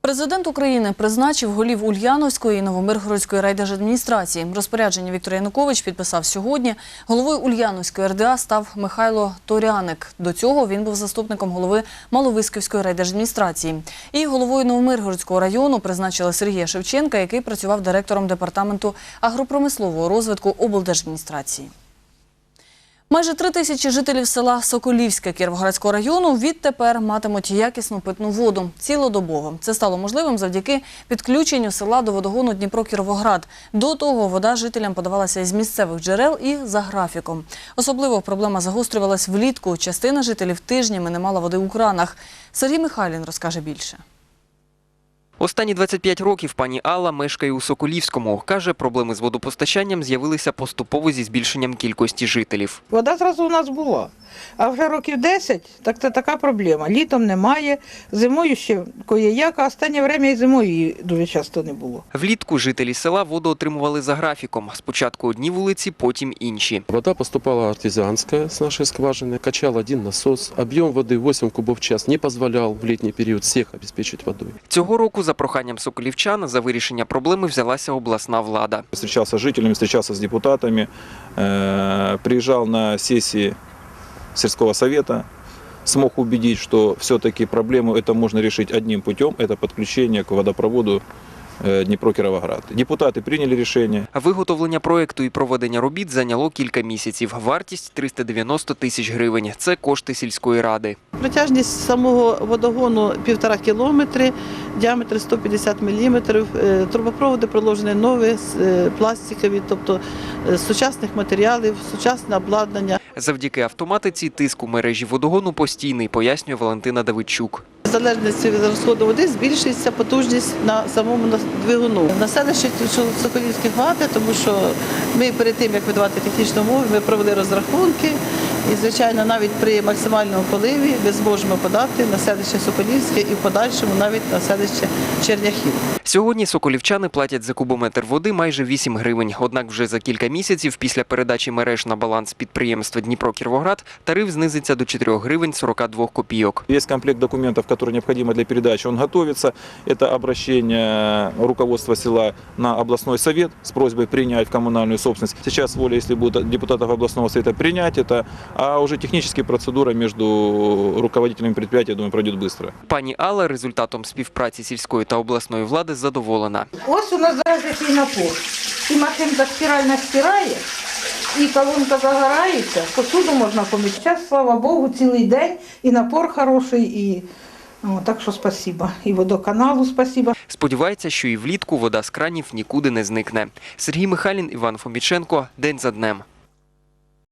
Президент України призначив голів Ульяновської і Новомиргородської райдержадміністрації. Розпорядження Віктор Янукович підписав сьогодні. Головою Ульяновської РДА став Михайло Торяник. До цього він був заступником голови Маловисківської райдержадміністрації. І головою Новомиргородського району призначили Сергія Шевченка, який працював директором департаменту агропромислового розвитку облдержадміністрації. Майже три тисячі жителів села Соколівське Кіровоградського району відтепер матимуть якісну питну воду цілодобово. Це стало можливим завдяки підключенню села до водогону Дніпро-Кіровоград. До того вода жителям подавалася із місцевих джерел і за графіком. Особливо проблема загострювалась влітку. Частина жителів тижнями не мала води у кранах. Сергій Михайлін розкаже більше. Останні 25 років пані Алла мешкає у Соколівському. Каже, проблеми з водопостачанням з'явилися поступово зі збільшенням кількості жителів. Вода зразу у нас була. А вже років 10, так це така проблема. Літом немає, зимою ще коє-як, а останнє время і зимою її дуже часто не було. Влітку жителі села воду отримували за графіком. Спочатку одні вулиці, потім інші. Вода поступала артезианская с нашей скважины, качал один насос. Объем воды 8 кубов в час не позволял в летний период всех обеспечить водой. Цього року за проханням соколівчан за вирішення проблеми взялася обласна влада. встречался с жителями, встречался с депутатами, э, приезжал на сессии сельского совета, смог убедить, что все-таки проблему это можно решить одним путем, это подключение к водопроводу э, Днепро-Кировоград. Депутаты приняли решение, Виготовлення проекту і проведення робіт зайняло кілька місяців. Вартість 390 тисяч гривень. Це кошти сільської ради. Протяжність самого водогону півтора кілометри, діаметр 150 міліметрів. Е, Трубопроводи проложені нові, з- е, пластикові, тобто е, з сучасних матеріалів, сучасне обладнання. Завдяки автоматиці тиск у мережі водогону постійний, пояснює Валентина Давидчук. В залежності від розходу води збільшується потужність на самому двигуну. Населище Соколівських багато, тому що ми перед тим, як видавати технічну мову, ми провели розрахунки. І, звичайно, навіть при максимальному поливі ми зможемо подати на селище Соколівське і в подальшому навіть на селище Черняхів. Сьогодні соколівчани платять за кубометр води майже 8 гривень. Однак вже за кілька місяців після передачі мереж на баланс підприємства Дніпро-Кіровоград тариф знизиться до 4 гривень 42 копійок. Весь комплект документов, который необходимо для передачи, он готовится. Это обращение руководства села на областной совет с просьбой принять в коммунальную собственность. Сейчас воля, если будет депутатов областного совета принять это, а уже технические процедура между руководителями предприятия, я думаю, пройдет быстро. Пані Алла результатом співпраці сільської та обласної влади задоволена. Ось у нас зараз який напор. І машинка спіральна стирає, і колонка загорається, посуду можна помити. Зараз, слава Богу, цілий день, і напор хороший, і о, так що спасіба. І водоканалу спасіба. Сподівається, що і влітку вода з кранів нікуди не зникне. Сергій Михайлін, Іван Фоміченко. День за днем.